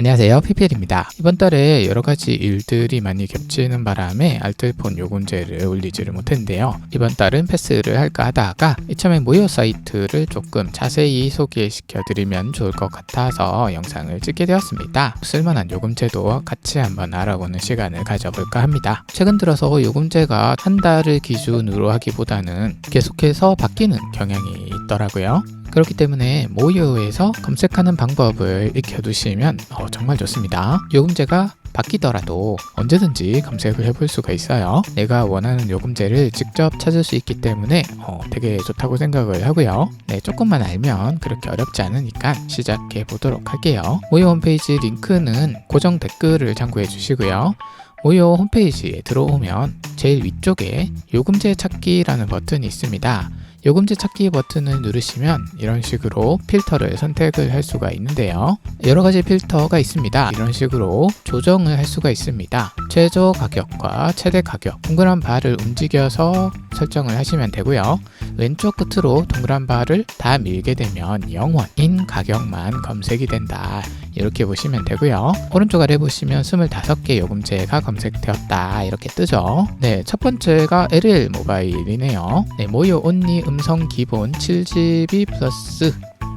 안녕하세요. PPL입니다. 이번 달에 여러가지 일들이 많이 겹치는 바람에 알뜰폰 요금제를 올리지를 못했는데요. 이번 달은 패스를 할까 하다가 이참에 모여 사이트를 조금 자세히 소개시켜 드리면 좋을 것 같아서 영상을 찍게 되었습니다. 쓸만한 요금제도 같이 한번 알아보는 시간을 가져볼까 합니다. 최근 들어서 요금제가 한 달을 기준으로 하기보다는 계속해서 바뀌는 경향이 있더라고요 그렇기 때문에 모요에서 검색하는 방법을 익혀두시면 어, 정말 좋습니다. 요금제가 바뀌더라도 언제든지 검색을 해볼 수가 있어요. 내가 원하는 요금제를 직접 찾을 수 있기 때문에 어, 되게 좋다고 생각을 하고요. 네, 조금만 알면 그렇게 어렵지 않으니까 시작해 보도록 할게요. 모요 홈페이지 링크는 고정 댓글을 참고해 주시고요. 모요 홈페이지에 들어오면 제일 위쪽에 요금제 찾기라는 버튼이 있습니다. 요금제 찾기 버튼을 누르시면 이런 식으로 필터를 선택을 할 수가 있는데요. 여러 가지 필터가 있습니다. 이런 식으로 조정을 할 수가 있습니다. 최저 가격과 최대 가격, 동그란 바를 움직여서 설정을 하시면 되고요. 왼쪽 끝으로 동그란 바를 다 밀게 되면 영원인 가격만 검색이 된다. 이렇게 보시면 되고요. 오른쪽 아래 보시면 25개 요금제가 검색되었다. 이렇게 뜨죠. 네, 첫 번째가 LL 모바일이네요. 네, 모요 온리 음성 기본 7GB 플러스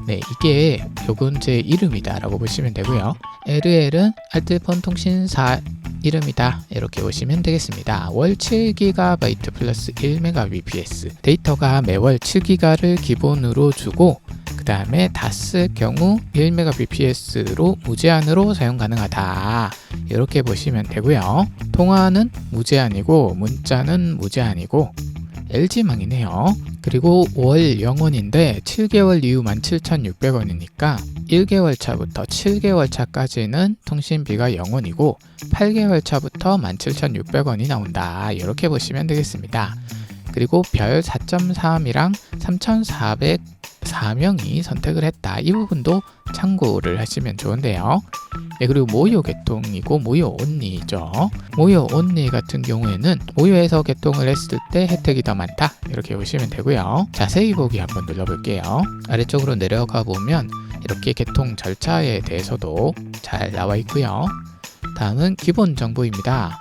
네, 이게 요금제 이름이다 라고 보시면 되고요. LL은 알뜰폰 통신사 이름이다 이렇게 보시면 되겠습니다. 월 7GB 플러스 1Mbps 데이터가 매월 7GB를 기본으로 주고 그 다음에 다 쓸 경우 1Mbps로 무제한으로 사용 가능하다 이렇게 보시면 되고요. 통화는 무제한이고 문자는 무제한이고 LG망이네요. 그리고 월 0원인데 7개월 이후 17,600원이니까 1개월 차부터 7개월 차까지는 통신비가 0원이고 8개월 차부터 17,600원이 나온다. 이렇게 보시면 되겠습니다. 그리고 별 4.3이랑 3,404명이 선택을 했다. 이 부분도 참고를 하시면 좋은데요. 네, 그리고 모요 개통이고 모요 온리죠. 모요 온리 같은 경우에는 모요에서 개통을 했을 때 혜택이 더 많다. 이렇게 보시면 되고요. 자세히 보기 한번 눌러볼게요. 아래쪽으로 내려가 보면 이렇게 개통 절차에 대해서도 잘 나와 있고요. 다음은 기본 정보입니다.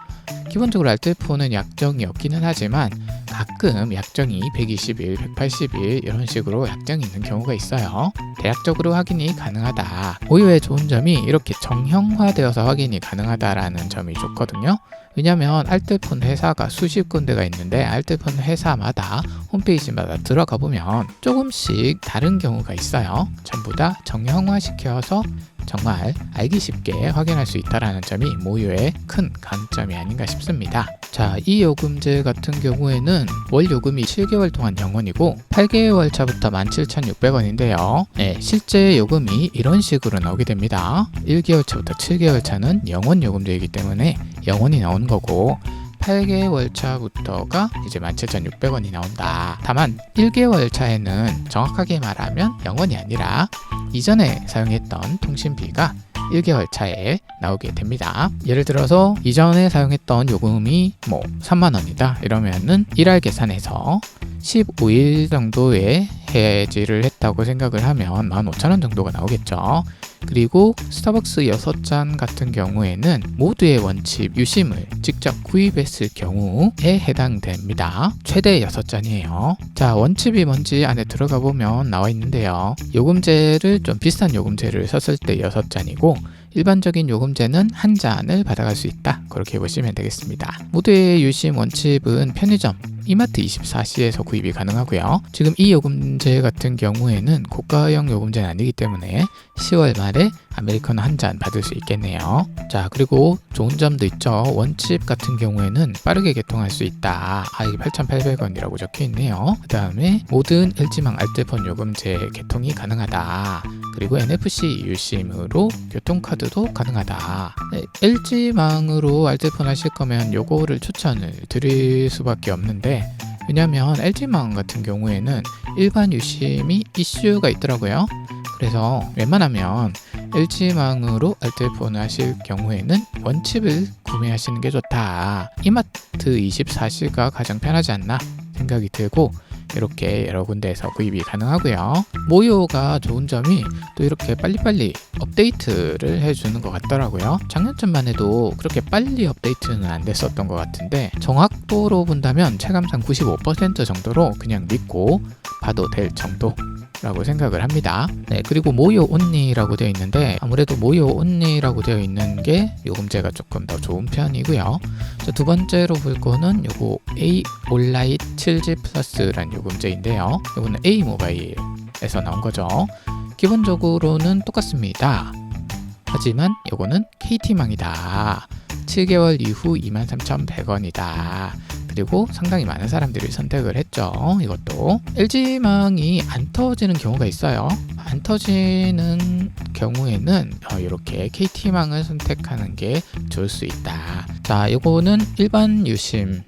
기본적으로 알뜰폰은 약정이 없기는 하지만 가끔 약정이 120일, 180일 이런 식으로 약정이 있는 경우가 있어요. 대략적으로 확인이 가능하다. 오유의 좋은 점이 이렇게 정형화되어서 확인이 가능하다라는 점이 좋거든요. 왜냐면 알뜰폰 회사가 수십 군데가 있는데 알뜰폰 회사마다 홈페이지마다 들어가 보면 조금씩 다른 경우가 있어요. 전부 다 정형화 시켜서 정말 알기 쉽게 확인할 수 있다는 점이 모유의 큰 강점이 아닌가 싶습니다. 자, 이 요금제 같은 경우에는 월 요금이 7개월 동안 0원이고 8개월 차부터 17,600원인데요. 네, 실제 요금이 이런 식으로 나오게 됩니다. 1개월 차부터 7개월 차는 0원 요금제이기 때문에 0원이 나오는 거고 8개월 차부터가 이제 17,600원이 나온다. 다만 1개월 차에는 정확하게 말하면 0원이 아니라 이전에 사용했던 통신비가 1개월 차에 나오게 됩니다. 예를 들어서 이전에 사용했던 요금이 뭐 3만 원이다 이러면은 1할 계산해서 15일 정도의 해지를 했다고 생각을 하면 15,000원 정도가 나오겠죠. 그리고 스타벅스 6잔 같은 경우에는 모두의 원칙 유심을 직접 구입했을 경우에 해당됩니다. 최대 6잔이에요. 자, 원칙이 뭔지 안에 들어가 보면 나와 있는데요. 요금제를 좀 비싼 요금제를 썼을 때 6잔이고 일반적인 요금제는 한 잔을 받아갈 수 있다. 그렇게 보시면 되겠습니다. 모두의 유심 원칙은 편의점, 이마트 24시에서 구입이 가능하고요. 지금 이 요금제 같은 경우에는 고가형 요금제는 아니기 때문에 10월 말에 아메리카노 한 잔 받을 수 있겠네요. 자, 그리고 좋은 점도 있죠. 원칩 같은 경우에는 빠르게 개통할 수 있다. 아, 이게 8,800원이라고 적혀 있네요. 그 다음에 모든 LG망 알뜰폰 요금제 개통이 가능하다. 그리고 NFC 유심으로 교통카드도 가능하다. 네, LG망으로 알뜰폰 하실 거면 요거를 추천을 드릴 수밖에 없는데 왜냐면 LG망 같은 경우에는 일반 유심이 이슈가 있더라고요. 그래서 웬만하면 LG망으로 알뜰폰을 하실 경우에는 원칩을 구매하시는 게 좋다. 이마트 24시가 가장 편하지 않나 생각이 들고 이렇게 여러 군데에서 구입이 가능하고요. 모요가 좋은 점이 또 이렇게 빨리빨리 업데이트를 해주는 것 같더라고요. 작년쯤만 해도 그렇게 빨리 업데이트는 안 됐었던 것 같은데 정확도로 본다면 체감상 95% 정도로 그냥 믿고 봐도 될 정도 라고 생각을 합니다. 네, 그리고 모요 온리라고 되어 있는데 아무래도 모요 온리라고 되어 있는 게 요금제가 조금 더 좋은 편이고요. 자, 두 번째로 볼 거는 요거 A 온라인 7G 플러스라는 요금제인데요. 요거는 A 모바일에서 나온 거죠. 기본적으로는 똑같습니다. 하지만 요거는 KT망이다. 7개월 이후 23,100원이다. 그리고 상당히 많은 사람들이 선택을 했죠. 이것도 LG망이 안 터지는 경우가 있어요. 안 터지는 경우에는 어, 이렇게 KT망을 선택하는 게 좋을 수 있다. 자, 이거는 일반 유심은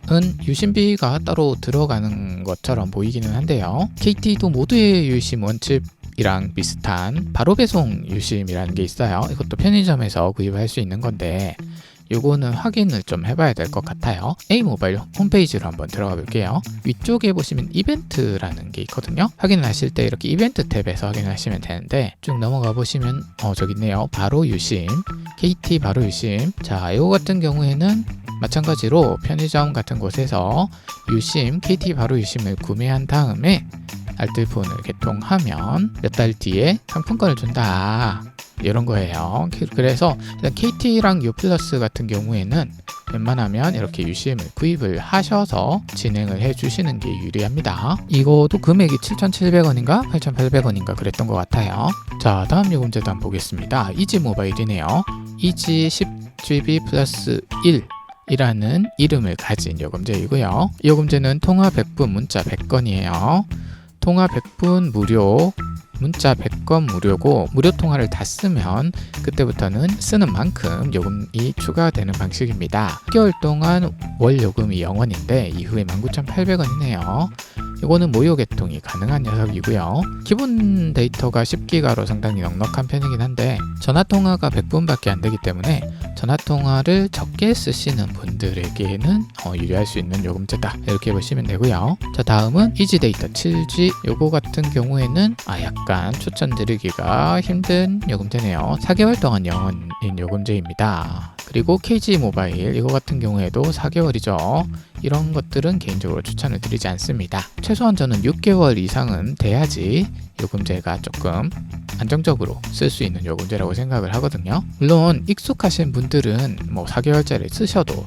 유심비가 따로 들어가는 것처럼 보이기는 한데요. KT도 모두의 유심 원칙 이랑 비슷한 바로 배송 유심이라는 게 있어요. 이것도 편의점에서 구입할 수 있는 건데 요거는 확인을 좀 해봐야 될 것 같아요. A 모바일 홈페이지로 한번 들어가 볼게요. 위쪽에 보시면 이벤트라는 게 있거든요. 확인을 하실 때 이렇게 이벤트 탭에서 확인을 하시면 되는데 쭉 넘어가 보시면 어 저기 있네요. 바로 유심, KT 바로 유심. 자, 이거 같은 경우에는 마찬가지로 편의점 같은 곳에서 유심, KT 바로 유심을 구매한 다음에 알뜰폰을 개통하면 몇 달 뒤에 상품권을 준다. 이런 거예요. 그- 그래서 KT랑 U 플러스 같은 경우에는 웬만하면 이렇게 유심을 구입을 하셔서 진행을 해 주시는 게 유리합니다. 이거도 금액이 7,700원인가 8,800원인가 그랬던 것 같아요. 자, 다음 요금제도 한번 보겠습니다. 이지 모바일이네요. 이지 10GB 플러스 1 이라는 이름을 가진 요금제이고요. 이 요금제는 통화 100분, 문자 100건이에요. 통화 100분 무료, 문자 100건 무료고 무료 통화를 다 쓰면 그때부터는 쓰는 만큼 요금이 추가되는 방식입니다. 6개월 동안 월 요금이 0원인데 이후에 19,800원이네요. 이거는 모요 개통이 가능한 녀석이고요. 기본 데이터가 10기가로 상당히 넉넉한 편이긴 한데 전화 통화가 100분밖에 안 되기 때문에 전화 통화를 적게 쓰시는 분들에게는 어, 유리할 수 있는 요금제다 이렇게 보시면 되고요. 자 다음은 이지데이터 7G 요거 같은 경우에는 아 약간 추천드리기가 힘든 요금제네요. 4개월 동안 영원인 요금제입니다. 그리고 KG 모바일 이거 같은 경우에도 4개월이죠. 이런 것들은 개인적으로 추천을 드리지 않습니다. 최소한 저는 6개월 이상은 돼야지 요금제가 조금 안정적으로 쓸 수 있는 요금제라고 생각을 하거든요. 물론 익숙하신 분들은 뭐 4개월짜리 쓰셔도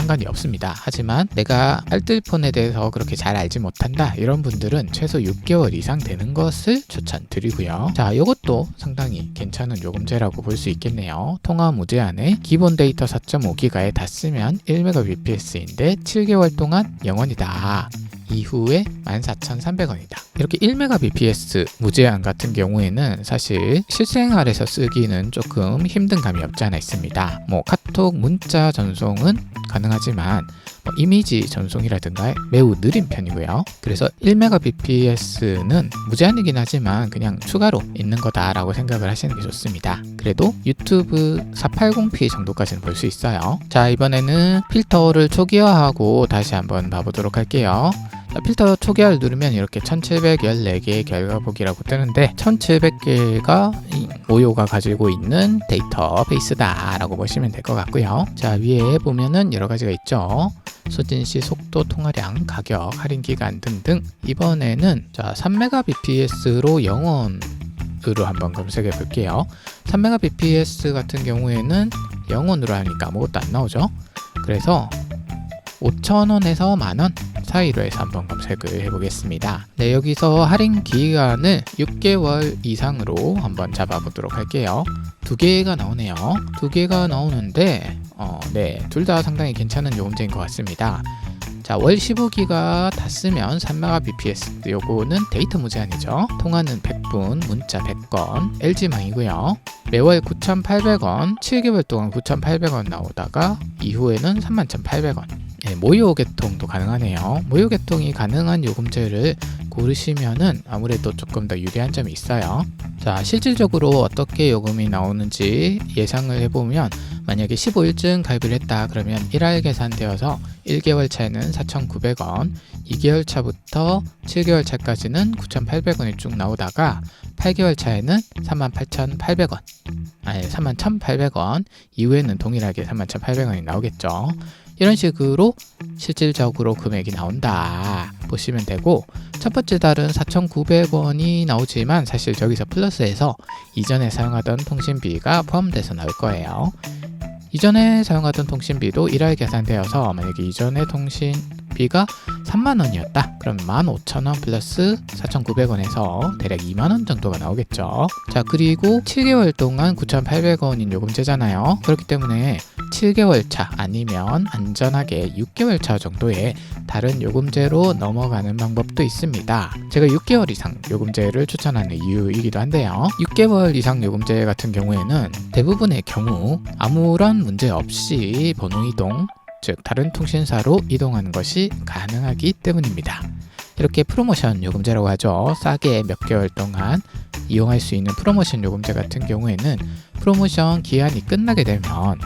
상관이 없습니다. 하지만 내가 알뜰폰에 대해서 그렇게 잘 알지 못한다 이런 분들은 최소 6개월 이상 되는 것을 추천드리고요. 자, 이것도 상당히 괜찮은 요금제라고 볼 수 있겠네요. 통화 무제한에 기본 데이터 4.5기가에 다 쓰면 1Mbps인데 7개월 동안 0원이다. 이후에 14,300원이다. 이렇게 1Mbps 무제한 같은 경우에는 사실 실생활에서 쓰기는 조금 힘든 감이 없지 않아 있습니다. 뭐 카톡 문자 전송은 가능하지만 뭐 이미지 전송이라든가 매우 느린 편이고요. 그래서 1Mbps는 무제한이긴 하지만 그냥 추가로 있는 거다라고 생각을 하시는 게 좋습니다. 그래도 유튜브 480p 정도까지는 볼 수 있어요. 자, 이번에는 필터를 초기화하고 다시 한번 봐보도록 할게요. 자, 필터 초기화를 누르면 이렇게 1714개의 결과 보기라고 뜨는데 1700개가 모요가 가지고 있는 데이터베이스다 라고 보시면 될 것 같고요. 자 위에 보면은 여러 가지가 있죠. 소진시 속도 통화량 가격 할인 기간 등등. 이번에는 자 3mbps로 영원 으로 한번 검색해 볼게요. 3mbps 같은 경우에는 영원으로 하니까 아무것도 안 나오죠. 그래서 5,000원에서 만원 사이로 해서 한번 검색을 해보겠습니다. 네, 여기서 할인 기간을 6개월 이상으로 한번 잡아보도록 할게요. 두 개가 나오네요. 두 개가 나오는데, 어, 네, 둘 다 상당히 괜찮은 요금제인 것 같습니다. 자, 월 15기가 다 쓰면 3mbps 요거는 데이터 무제한이죠. 통화는 100분, 문자 100건, LG망이고요. 매월 9,800원, 7개월 동안 9,800원 나오다가 이후에는 31,800원. 네, 모요 개통도 가능하네요. 모요 개통이 가능한 요금제를 고르시면은 아무래도 조금 더 유리한 점이 있어요. 자, 실질적으로 어떻게 요금이 나오는지 예상을 해보면 만약에 15일쯤 가입을 했다 그러면 1할 계산되어서 1개월 차에는 4,900원, 2개월 차부터 7개월 차까지는 9,800원이 쭉 나오다가 8개월 차에는 38,800원, 아니 31,800원 이후에는 동일하게 31,800원이 나오겠죠. 이런 식으로 실질적으로 금액이 나온다 보시면 되고 첫 번째 달은 4,900원이 나오지만 사실 저기서 플러스해서 이전에 사용하던 통신비가 포함돼서 나올 거예요. 이전에 사용하던 통신비도 1할 계산되어서 만약에 이전에 통신 비가 3만 원이었다. 그럼 15,000원 플러스 4,900원에서 대략 2만 원 정도가 나오겠죠. 자, 그리고 7개월 동안 9,800원인 요금제잖아요. 그렇기 때문에 7개월 차 아니면 안전하게 6개월 차 정도의 다른 요금제로 넘어가는 방법도 있습니다. 제가 6개월 이상 요금제를 추천하는 이유이기도 한데요. 6개월 이상 요금제 같은 경우에는 대부분의 경우 아무런 문제 없이 번호 이동, 즉 다른 통신사로 이동하는 것이 가능하기 때문입니다. 이렇게 프로모션 요금제라고 하죠. 싸게 몇 개월 동안 이용할 수 있는 프로모션 요금제 같은 경우에는 프로모션 기한이 끝나게 되면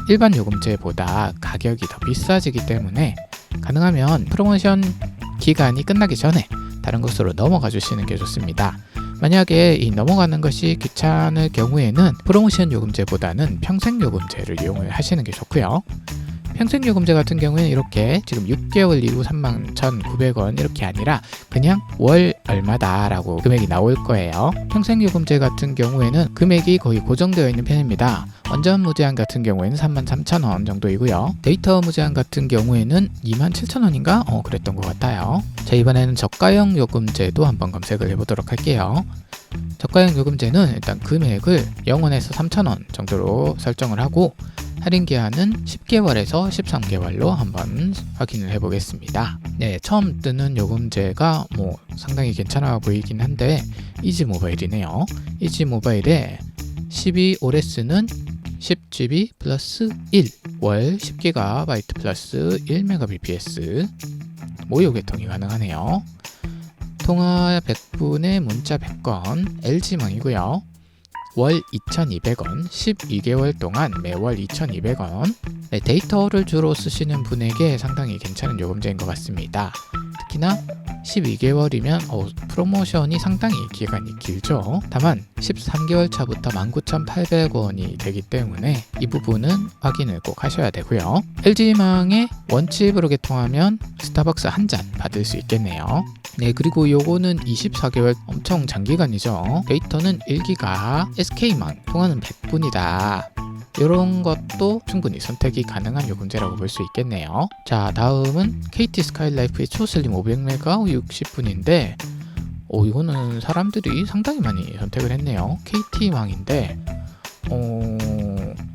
일반 요금제보다 가격이 더 비싸지기 때문에 가능하면 프로모션 기간이 끝나기 전에 다른 곳으로 넘어가 주시는 게 좋습니다. 만약에 이 넘어가는 것이 귀찮을 경우에는 프로모션 요금제보다는 평생 요금제를 이용을 하시는 게 좋고요. 평생 요금제 같은 경우에는 이렇게 지금 6개월 이후 31,900원 이렇게 아니라 그냥 월 얼마다라고 금액이 나올 거예요. 평생 요금제 같은 경우에는 금액이 거의 고정되어 있는 편입니다. 완전 무제한 같은 경우에는 33,000원 정도이고요. 데이터 무제한 같은 경우에는 27,000원인가? 어, 그랬던 것 같아요. 자, 이번에는 저가형 요금제도 한번 검색을 해보도록 할게요. 저가형 요금제는 일단 금액을 0원에서 3,000원 정도로 설정을 하고 할인 기한은 10개월에서 13개월로 한번 확인을 해보겠습니다. 네, 처음 뜨는 요금제가 뭐 상당히 괜찮아 보이긴 한데 이지 모바일이네요. 이지 모바일에 12OS는 10GB 플러스 1, 월 10GB 플러스 1Mbps 모요 개통이 가능하네요. 통화 100분에 문자 100건 LG망이고요. 월 2,200원, 12개월 동안 매월 2,200원. 네, 데이터를 주로 쓰시는 분에게 상당히 괜찮은 요금제인 것 같습니다. 특히나 12개월이면 어, 프로모션이 상당히 기간이 길죠. 다만 13개월 차부터 19,800원이 되기 때문에 이 부분은 확인을 꼭 하셔야 되고요. LG망에 원칩으로 개통하면 스타벅스 한 잔 받을 수 있겠네요. 네, 그리고 요거는 24개월 엄청 장기간이죠. 데이터는 1기가 SK망 통화는 100분이다. 이런 것도 충분히 선택이 가능한 요금제라고 볼 수 있겠네요. 자, 다음은 KT 스카이라이프의 초슬림 500메가 60분인데 오, 이거는 사람들이 상당히 많이 선택을 했네요. KT망인데 어,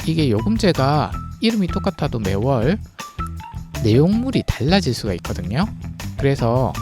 이게 요금제가 이름이 똑같아도 매월 내용물이 달라질 수가 있거든요. 그래서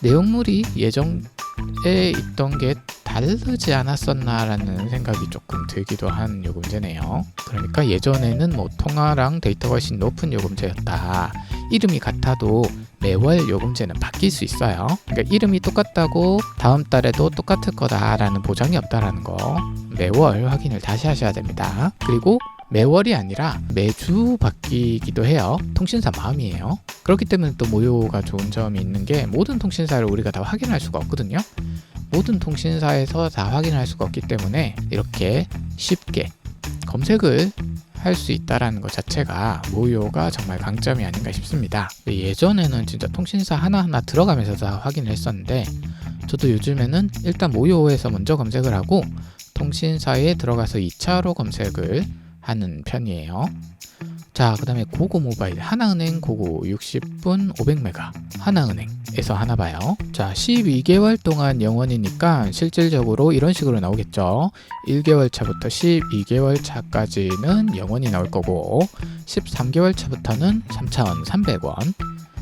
내용물이 예전에 있던 게 다르지 않았었나라는 생각이 조금 들기도 한 요금제네요. 그러니까 예전에는 뭐 통화랑 데이터가 훨씬 높은 요금제였다. 이름이 같아도 매월 요금제는 바뀔 수 있어요. 그러니까 이름이 똑같다고 다음 달에도 똑같을 거다라는 보장이 없다라는 거 매월 확인을 다시 하셔야 됩니다. 그리고 매월이 아니라 매주 바뀌기도 해요. 통신사 마음이에요. 그렇기 때문에 또 모요가 좋은 점이 있는 게 모든 통신사를 우리가 다 확인할 수가 없거든요. 모든 통신사에서 다 확인할 수가 없기 때문에 이렇게 쉽게 검색을 할 수 있다라는 것 자체가 모요가 정말 강점이 아닌가 싶습니다. 예전에는 진짜 통신사 하나하나 들어가면서 다 확인을 했었는데 저도 요즘에는 일단 모요에서 먼저 검색을 하고 통신사에 들어가서 2차로 검색을 하는 편이에요. 자, 그 다음에 고고 모바일 하나은행 고고 60분 500메가 하나은행에서 하나 봐요. 자, 12개월 동안 영원이니까 실질적으로 이런 식으로 나오겠죠. 1개월 차부터 12개월 차까지는 영원이 나올 거고 13개월 차부터는 3,300원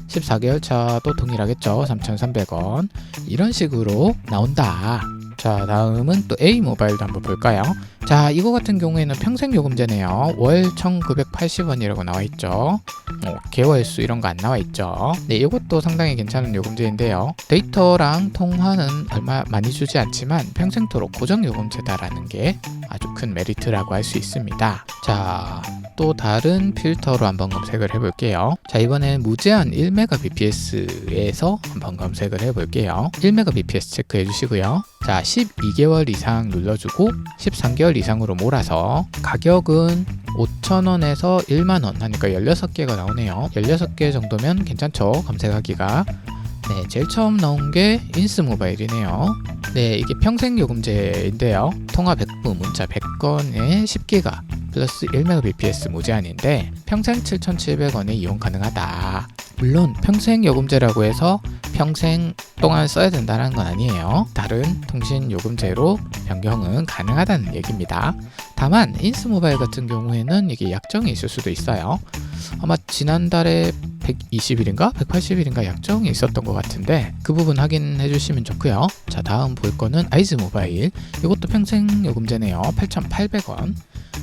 14개월 차도 동일하겠죠. 3,300원 이런 식으로 나온다. 자 다음은 또 A 모바일도 한번 볼까요? 자 이거 같은 경우에는 평생 요금제네요. 월 1,980원이라고 나와 있죠. 어, 개월수 이런 거 안 나와 있죠. 네 이것도 상당히 괜찮은 요금제인데요. 데이터랑 통화는 얼마 많이 주지 않지만 평생토록 고정 요금제다라는 게 아주 큰 메리트라고 할 수 있습니다. 자 또 다른 필터로 한번 검색을 해볼게요. 자, 이번엔 무제한 1Mbps에서 한번 검색을 해볼게요. 1Mbps 체크해 주시고요. 자, 12개월 이상 눌러주고 13개월 이상으로 몰아서 가격은 5,000원에서 1만원 하니까 16개가 나오네요. 16개 정도면 괜찮죠? 검색하기가. 네, 제일 처음 나온 게 인스 모바일이네요. 네, 이게 평생 요금제인데요. 통화 100부, 문자 100건에 10기가 플러스 1Mbps 무제한인데 평생 7,700원에 이용 가능하다. 물론 평생 요금제라고 해서 평생 동안 써야 된다는 건 아니에요. 다른 통신 요금제로 변경은 가능하다는 얘기입니다. 다만 인스 모바일 같은 경우에는 이게 약정이 있을 수도 있어요. 아마 지난달에 120일인가 180일인가 약정이 있었던 것 같은데 그 부분 확인해 주시면 좋고요. 자 다음 볼 거는 아이즈 모바일 이것도 평생 요금제네요. 8,800원.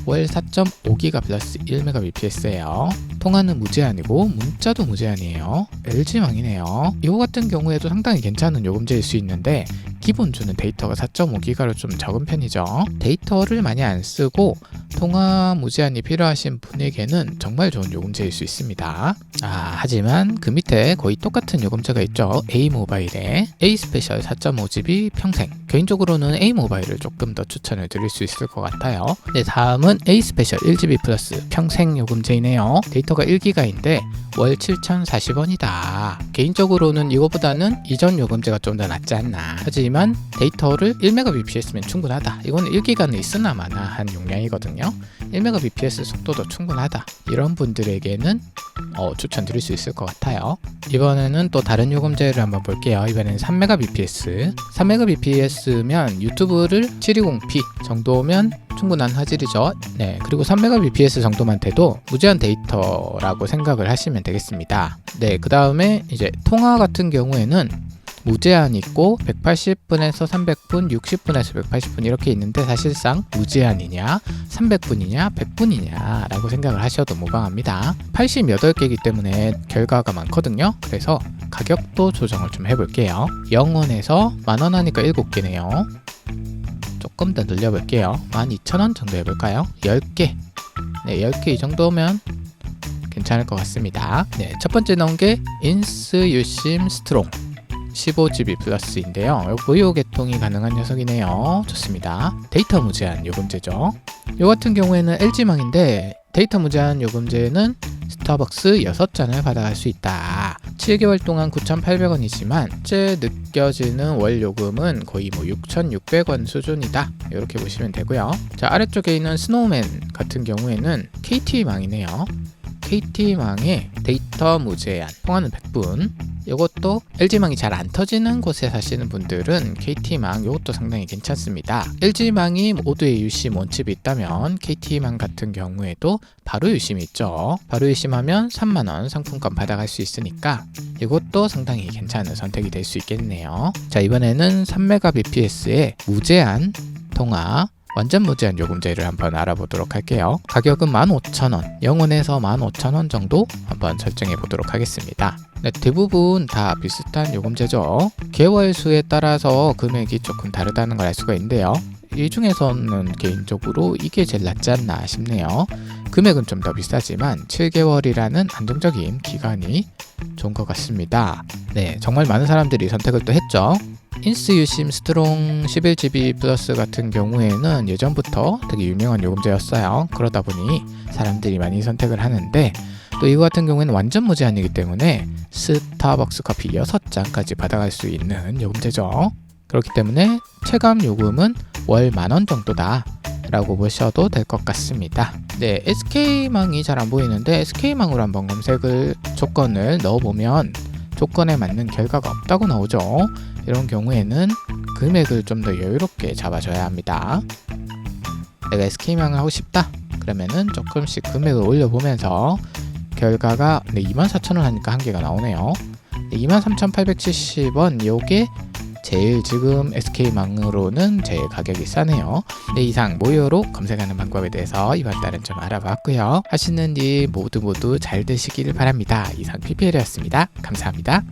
월 4.5기가 플러스 1Mbps예요. 통화는 무제한이고 문자도 무제한이에요. LG망이네요. 이거 같은 경우에도 상당히 괜찮은 요금제일 수 있는데 기본 주는 데이터가 4.5기가로 좀 적은 편이죠. 데이터를 많이 안 쓰고 통화 무제한이 필요하신 분에게는 정말 좋은 요금제일 수 있습니다. 아, 하지만 그 밑에 거의 똑같은 요금제가 있죠. A 모바일에 A 스페셜 4.5GB 평생. 개인적으로는 A 모바일을 조금 더 추천을 드릴 수 있을 것 같아요. 네, 다음 은 A 스페셜 1GB 플러스 평생 요금제이네요. 데이터가 1기가인데 월 7,040원이다. 개인적으로는 이거보다는 이전 요금제가 좀 더 낫지 않나. 하지만 데이터를 1Mbps면 충분하다. 이거는 1기가는 있으나 마나 한 용량이거든요. 1Mbps 속도도 충분하다. 이런 분들에게는 어, 추천드릴 수 있을 것 같아요. 이번에는 또 다른 요금제를 한번 볼게요. 이번에는 3Mbps. 3Mbps면 유튜브를 720p 정도면 충분한 화질이죠. 네, 그리고 3Mbps 정도만 돼도 무제한 데이터라고 생각을 하시면 되겠습니다. 네, 그 다음에 이제 통화 같은 경우에는 무제한 있고 180분에서 300분, 60분에서 180분 이렇게 있는데 사실상 무제한이냐, 300분이냐, 100분이냐 라고 생각을 하셔도 무방합니다. 88개이기 때문에 결과가 많거든요. 그래서 가격도 조정을 좀 해볼게요. 0원에서 만원 하니까 7개네요. 조금 더 늘려볼게요. 12,000원 정도 해볼까요? 10개. 네, 10개 이 정도면 괜찮을 것 같습니다. 네, 첫 번째 나온 게 인스 유심 스트롱. 15GB 플러스인데요. 무료 개통이 가능한 녀석이네요. 좋습니다. 데이터 무제한 요금제죠. 요 같은 경우에는 LG망인데 데이터 무제한 요금제는 스타벅스 6잔을 받아갈 수 있다. 7개월 동안 9,800원이지만 실제 느껴지는 월 요금은 거의 뭐 6,600원 수준이다. 이렇게 보시면 되고요. 자, 아래쪽에 있는 스노우맨 같은 경우에는 KT망이네요. KT망의 데이터 무제한 통화는 100분 이것도 LG망이 잘 안 터지는 곳에 사시는 분들은 KT망 이것도 상당히 괜찮습니다. LG망이 모두의 유심 원칩이 있다면 KT망 같은 경우에도 바로 유심이 있죠. 바로 유심하면 3만원 상품권 받아갈 수 있으니까 이것도 상당히 괜찮은 선택이 될 수 있겠네요. 자 이번에는 3Mbps의 무제한 통화 완전 무제한 요금제를 한번 알아보도록 할게요. 가격은 15,000원, 0원에서 15,000원 정도 한번 설정해 보도록 하겠습니다. 네, 대부분 다 비슷한 요금제죠. 개월 수에 따라서 금액이 조금 다르다는 걸 알 수가 있는데요. 이 중에서는 개인적으로 이게 제일 낫지 않나 싶네요. 금액은 좀 더 비싸지만 7개월이라는 안정적인 기간이 좋은 것 같습니다. 네, 정말 많은 사람들이 선택을 또 했죠. 인스 유심 스트롱 11GB 플러스 같은 경우에는 예전부터 되게 유명한 요금제였어요. 그러다 보니 사람들이 많이 선택을 하는데 또 이거 같은 경우에는 완전 무제한이기 때문에 스타벅스 커피 6잔까지 받아갈 수 있는 요금제죠. 그렇기 때문에 체감 요금은 월 만 원 정도다. 라고 보셔도 될 것 같습니다. 네, SK망이 잘 안 보이는데 SK망으로 한번 검색을 조건을 넣어보면 조건에 맞는 결과가 없다고 나오죠. 이런 경우에는 금액을 좀 더 여유롭게 잡아줘야 합니다. 내가 SK망을 하고 싶다. 그러면은 조금씩 금액을 올려보면서 결과가 네, 24,000원 하니까 한 개가 나오네요. 네, 23,870원 요게 제일 지금 SK망으로는 제일 가격이 싸네요. 네, 이상 무료로 검색하는 방법에 대해서 이번 달은 좀 알아봤고요. 하시는 일 모두 모두 잘 되시길 바랍니다. 이상 PPL이었습니다. 감사합니다.